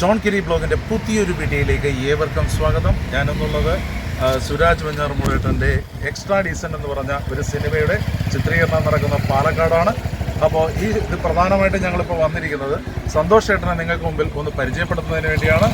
John കിരി ബ്ലോഗിന്റെ പുതിയൊരു വീഡിയോയിലേക്ക് ഏവർക്കും സ്വാഗതം. ഞാനെന്നുള്ളത് സുരാജ് മുഴുവന്റെ എക്സ്ട്രാ ഡീസൻ എന്ന് പറഞ്ഞ ഒരു സിനിമയുടെ ചിത്രീകരണം നടക്കുന്ന പാലക്കാടാണ്. അപ്പോൾ ഈ ഇത് പ്രധാനമായിട്ടും ഞങ്ങളിപ്പോൾ വന്നിരിക്കുന്നത് സന്തോഷ് ചേട്ടനെ നിങ്ങൾക്ക് മുമ്പിൽ ഒന്ന് പരിചയപ്പെടുത്തുന്നതിന് വേണ്ടിയാണ്.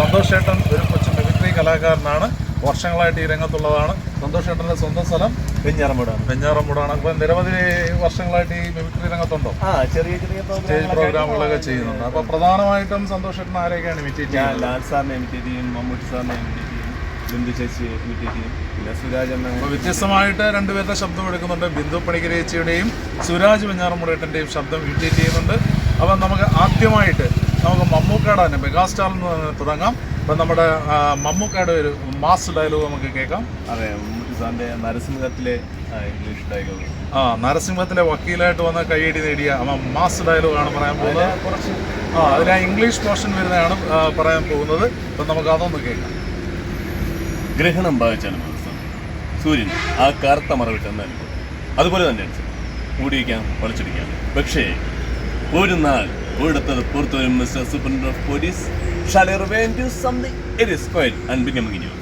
സന്തോഷ് ചേട്ടൻ ഒരു കൊച്ചു മിമിക്രി കലാകാരനാണ്. വർഷങ്ങളായിട്ട് ഈ രംഗത്തുള്ളതാണ്. സന്തോഷ് ചേട്ടന്റെ സ്വന്തം സ്ഥലം വെഞ്ഞാറമ്പൂടാണ് വെഞ്ഞാറമ്പൂടാണ് അപ്പോൾ നിരവധി വർഷങ്ങളായിട്ട് ഈ രംഗത്തുണ്ടോ? ആ ചെറിയ ചെറിയ സ്റ്റേജ് പ്രോഗ്രാമുകളൊക്കെ ചെയ്യുന്നുണ്ട്. അപ്പൊ പ്രധാനമായിട്ടും സന്തോഷ് ആരെയൊക്കെയാണ് ഇമിറ്റേറ്റ് ഞാൻ ചെയ്യുന്നത്? ലാൽ സാറിനെ ഇമിറ്റേറ്റ് ചെയ്യും മമ്മൂട്ടി സാറിനെ ഇമിറ്റേറ്റ് ചെയ്യും ബിന്ദു ചേച്ചി ഇമിറ്റേറ്റ് ചെയ്യും പിന്നെ സുരാജ് എന്ന വ്യത്യസ്തമായിട്ട് രണ്ടുപേരുടെ ശബ്ദം എടുക്കുന്നുണ്ട്. ബിന്ദു പണിക്കരേച്ചിയുടെയും സുരാജ് വെഞ്ഞാറമുടേട്ടന്റെയും ശബ്ദം ഇമിറ്റേറ്റ് ചെയ്യുന്നുണ്ട്. അപ്പൊ നമുക്ക് ആദ്യമായിട്ട് നമുക്ക് മമ്മൂക്കാട് തന്നെ മെഗാസ്റ്റാറിൽ നിന്ന് തുടങ്ങാം. അപ്പം നമ്മുടെ മമ്മൂക്കാട് ഒരു മാസ് ഡയലോഗ് നമുക്ക് കേൾക്കാം. അതെ ആ, ഇംഗ്ലീഷ് ഡയലോഗ് ആ നരസിംഹത്തിലെ വക്കീലായിട്ട് വന്ന കൈയടി നേടിയ മാസ് ഡയലോഗാണ് പറയാൻ പോകുന്നത്. ആ അതിൽ ആ ഇംഗ്ലീഷ് പോർഷൻ വരുന്നതാണ് പറയാൻ പോകുന്നത്. അപ്പം നമുക്ക് അതൊന്ന് കേൾക്കാം. ഗ്രഹണം ബാധിച്ചാണ് ദിവസം സൂര്യൻ ആ കറുത്ത മറവിട്ടെന്നാൽ അതുപോലെ തന്നെയാണ് കൂടിയിരിക്കാം മൂടിയിരിക്കാം വളച്ചടിക്കാം പക്ഷേ ഒരു നാൾ ഒരിടത്തത് പുറത്തു വരും Mister superintendent of police shall rewind do something it is quiet and becoming you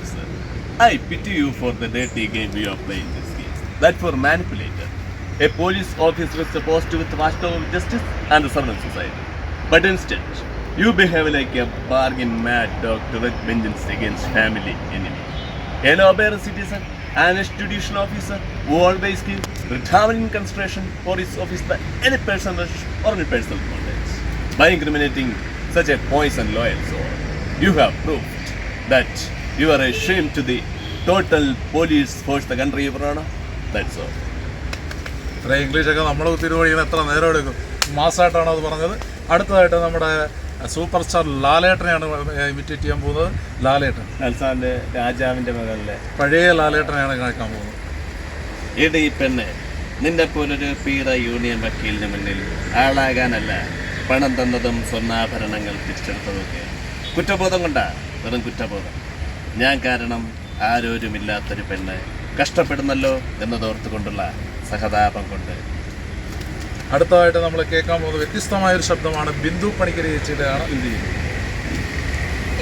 I pity you for the dirty game you are playing this case. That for manipulator. A police officer is supposed to be the master of justice and the servant society. But instead, you behave like a bargain mad dog to wreak vengeance against family enemy. Hello, aware citizen, an institution officer who always gives retirement in consideration for his office by any personal or any personal contacts. By incriminating such a poison loyal soul, you have proved that you are a shame to the total police force the country, Your Honor. That's all. ഇത്ര ഇംഗ്ലീഷൊക്കെ നമ്മൾ തിരുവഴിയിൽ എത്ര നേരം എടുക്കും? മാസമായിട്ടാണ് അത് പറഞ്ഞത്? അടുത്തതായിട്ട് നമ്മുടെ super star ലാലേട്ടനെയാണ് imitate ചെയ്യാൻ പോകുന്നത്. ലാലേട്ടൻ. അൽസാന്റെ രാജാവിന്റെ മകളിലെ പഴയ ലാലേട്ടനെയാണ് കേൾക്കാൻ പോകുന്നത്. ഇട പെണ്ണ് നിന്റെ പോലൊരു പീറ യൂണിയൻ വക്കീലിന് മുന്നിൽ ആളാകാനല്ല പണം തന്നതും സ്വർണാഭരണങ്ങൾ തിരിച്ചെടുത്തതൊക്കെ. കുറ്റബോധം കൊണ്ടാ? വെറും കുറ്റബോധം. ഞാൻ കാരണം ആരോരുമില്ലാത്തൊരു പെണ്ണ് കഷ്ടപ്പെടുന്നല്ലോ എന്നതോർത്തുകൊണ്ടുള്ള സഹതാപം കൊണ്ട്. അടുത്തതായിട്ട് നമ്മൾ കേൾക്കാൻ പോകുന്ന വ്യത്യസ്തമായ ഒരു ശബ്ദമാണ്. ബിന്ദു പണിക്കരി ചേച്ചിയുടെയാണ് എന്ത് ചെയ്യും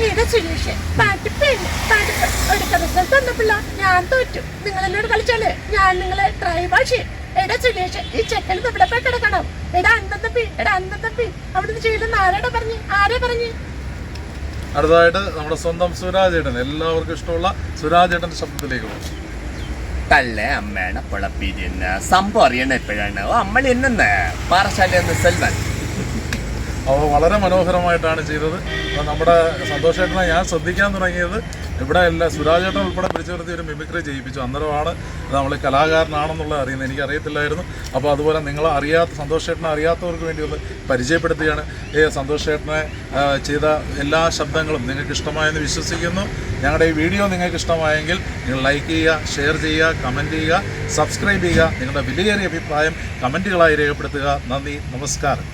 ഏതാ സുരേഷ് പാട്ടിപ്പേണ് പാട്ടിപ്പ് റിസൾട്ട് വന്നപ്പോഴ ഞാൻ തോറ്റു. നിങ്ങൾ എന്നോട് കളിച്ചാലേ ഞാൻ നിങ്ങളെ ട്രൈ ഭാഷ എടാ ഈ ചെക്കൻ ഇവിടെ പോയി കിടക്കണം എടാ അന്തം തപ്പി എടാ അന്തം തപ്പി. അവിടുന്ന് ചെയ്യുന്ന ആരാടാ പറഞ്ഞു ആരെ പറഞ്ഞു? അടുത്തതായിട്ട് നമ്മുടെ സ്വന്തം സുരാജ് ഏട്ടൻ. എല്ലാവർക്കും ഇഷ്ടമുള്ള സുരാജ് ഏട്ടന്റെ ശബ്ദത്തിലേക്ക് പോകും. തല്ല അമ്മയാണ് പൊളപ്പീരിയെന്ന് സംഭവം അറിയണ എപ്പോഴാണ് അമ്മളി എന്നെ പാറശാല സെൽവൻ. അപ്പോൾ വളരെ മനോഹരമായിട്ടാണ് ചെയ്തത്. അപ്പോൾ നമ്മുടെ സന്തോഷേട്ടനെ ഞാൻ ശ്രദ്ധിക്കാൻ തുടങ്ങിയത് ഇവിടെ എല്ലാ സുരാജേട്ടൻ ഉൾപ്പെടെ പിടിച്ചു നിർത്തി ഒരു മിമിക്രി ചെയ്യിപ്പിച്ചു. അന്നേരമാണ് നമ്മൾ കലാകാരനാണെന്നുള്ളത് അറിയുന്നത്. എനിക്ക് അറിയത്തില്ലായിരുന്നു അപ്പോൾ അതുപോലെ നിങ്ങൾ അറിയാത്ത സന്തോഷേട്ടനെ അറിയാത്തവർക്ക് വേണ്ടി ഒന്ന് പരിചയപ്പെടുത്തുകയാണ് ഏ സന്തോഷേട്ടനെ ചെയ്ത എല്ലാ ശബ്ദങ്ങളും നിങ്ങൾക്ക് ഇഷ്ടമായെന്ന് വിശ്വസിക്കുന്നു. ഞങ്ങളുടെ ഈ വീഡിയോ നിങ്ങൾക്ക് ഇഷ്ടമായെങ്കിൽ നിങ്ങൾ ലൈക്ക് ചെയ്യുക ഷെയർ ചെയ്യുക കമന്റ് ചെയ്യുക സബ്സ്ക്രൈബ് ചെയ്യുക. നിങ്ങളുടെ വിലയേറിയ അഭിപ്രായം കമന്റുകളായി രേഖപ്പെടുത്തുക. നന്ദി നമസ്കാരം.